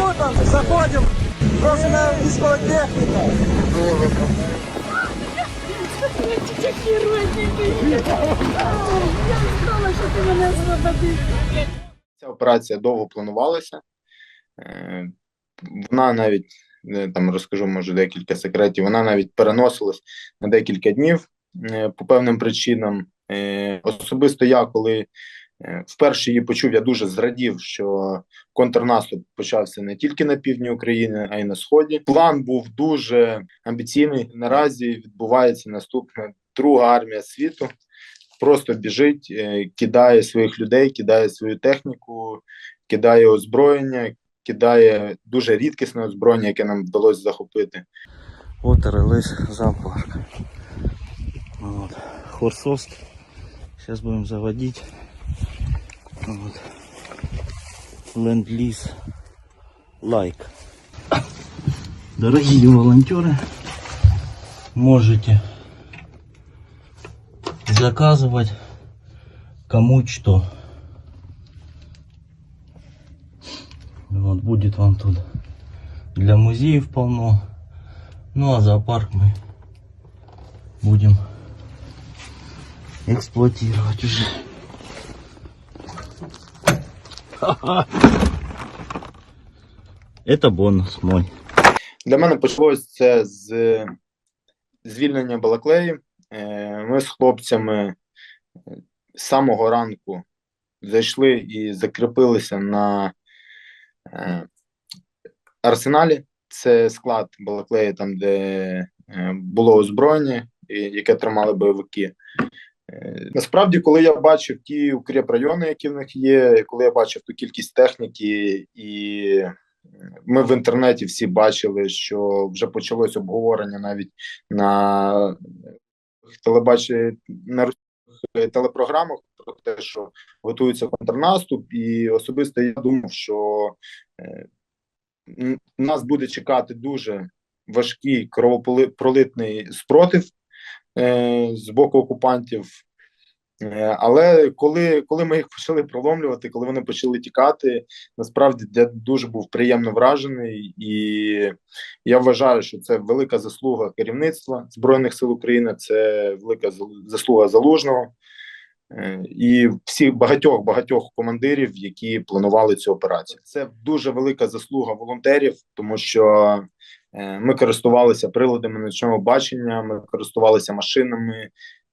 маршрутом, заходим, брошенная військова техніка. Я знала, що ти мене освободиш. Ця операція довго планувалася. Е, Вона навіть е, там розкажу, може, декілька секретів. Вона навіть переносилась на декілька днів е, по певним причинам. Особисто я, коли вперше її почув, я дуже зрадів, що контрнаступ почався не тільки на півдні України, а й на сході. План був дуже амбіційний. Наразі відбувається наступна друга армія світу просто біжить, е, кидає своїх людей, кидає свою техніку, кидає озброєння, кидає дуже рідкісне озброєння, яке нам вдалося захопити. Вот РЛС зоопарк. Вот. Хорсовск. Сейчас будем заводить. Вот. Ленд-лиз. Лайк. Дорогие волонтеры, можете заказывать кому что. Вот будет вам тут для музеев полно. Ну а зоопарк мы будем эксплуатировать уже. Это бонус мой. Для мене почалось це з звільнення Балаклеї. Е, Ми з хлопцями е, з самого ранку зайшли і закріпилися на е, арсеналі. Це склад Балаклеї, там, де було озброєння, яке тримали бойовики. Насправді, коли я бачив ті укріпрайони, які в них є, коли я бачив ту кількість техніки, і ми в інтернеті всі бачили, що вже почалось обговорення навіть на телебаченні на телепрограмах про те, що готується контрнаступ, і особисто я думав, що е, нас буде чекати дуже важкий кровопролитний спротив з боку окупантів. Е, Але коли, коли ми їх почали проломлювати, коли вони почали тікати, насправді я дуже був приємно вражений, і я вважаю, що це велика заслуга керівництва Збройних сил України, це велика заслуга залужного е, і всіх багатьох багатьох командирів, які планували цю операцію. Це дуже велика заслуга волонтерів, тому що е, ми користувалися приладами ночного бачення, ми користувалися машинами.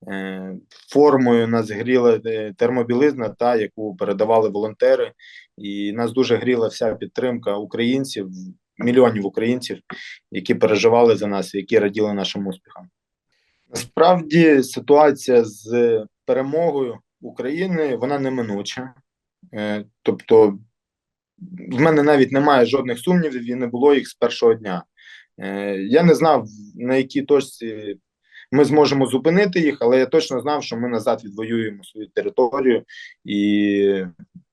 е, Формою нас гріла е, термобілизна, та яку передавали волонтери, і нас дуже гріла вся підтримка українців, мільйонів українців, які переживали за нас, які раділи нашим успіхам. Насправді ситуація з перемогою України вона неминуча. Е, Тобто, в мене навіть немає жодних сумнівів і не було їх з першого дня. Е, Я не знав, на якій точці ми зможемо зупинити їх, але я точно знав, що ми назад відвоюємо свою територію і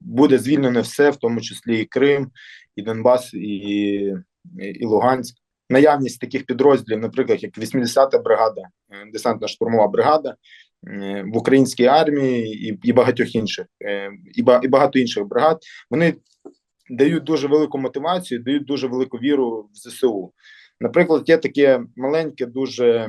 буде звільнене все, в тому числі і Крим, і Донбас, і, і Луганськ. Наявність таких підрозділів, наприклад, як 80-та бригада, е, десантно-штурмова бригада е, в українській армії і, і багатьох інших, і, і багато інших бригад, вони дають дуже велику мотивацію, дають дуже велику віру в ЗСУ. Наприклад, є таке маленьке дуже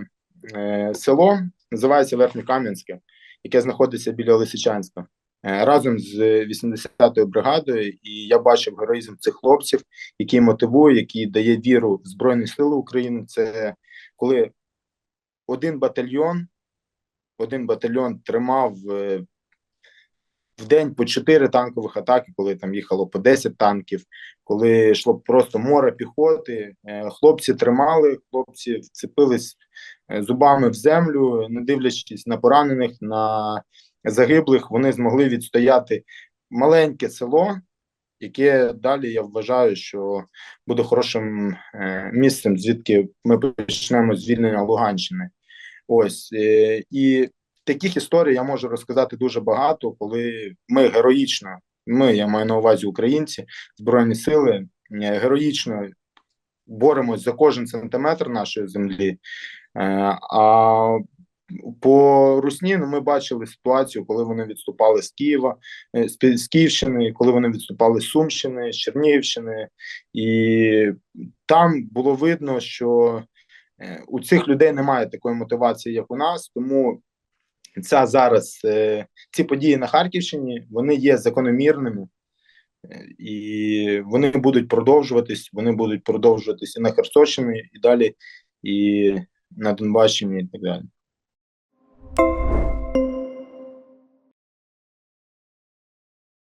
е, село, називається Верхньокам'янське, яке знаходиться біля Лисичанська. Е, Разом з 80-ю бригадою, і я бачив героїзм цих хлопців, який мотивує, який дає віру в Збройні Сили України. Це коли один батальйон, один батальйон тримав е, в день по 4 танкових атаки, коли там їхало по 10 танків, коли йшло просто море піхоти. е, Хлопці тримали, хлопці вцепились е, зубами в землю, не дивлячись на поранених, на загиблих, вони змогли відстояти маленьке село, яке далі я вважаю, що буде хорошим е, місцем, звідки ми почнемо звільнення Луганщини. Ось і таких історій я можу розказати дуже багато, коли ми героїчно, ми, я маю на увазі українці, збройні сили, е, героїчно боремось за кожен сантиметр нашої землі. Е, А по Русні ну, ми бачили ситуацію, коли вони відступали з Києва, е, з, Київщини, коли вони відступали з Сумщини, з Чернігівщини, і там було видно, що у цих людей немає такої мотивації, як у нас, тому ця зараз е, ці події на Харківщині вони є закономірними. Е, І вони будуть продовжуватись, вони будуть продовжуватись і на Херсонщині, і далі, і на Донбащині, і так далі.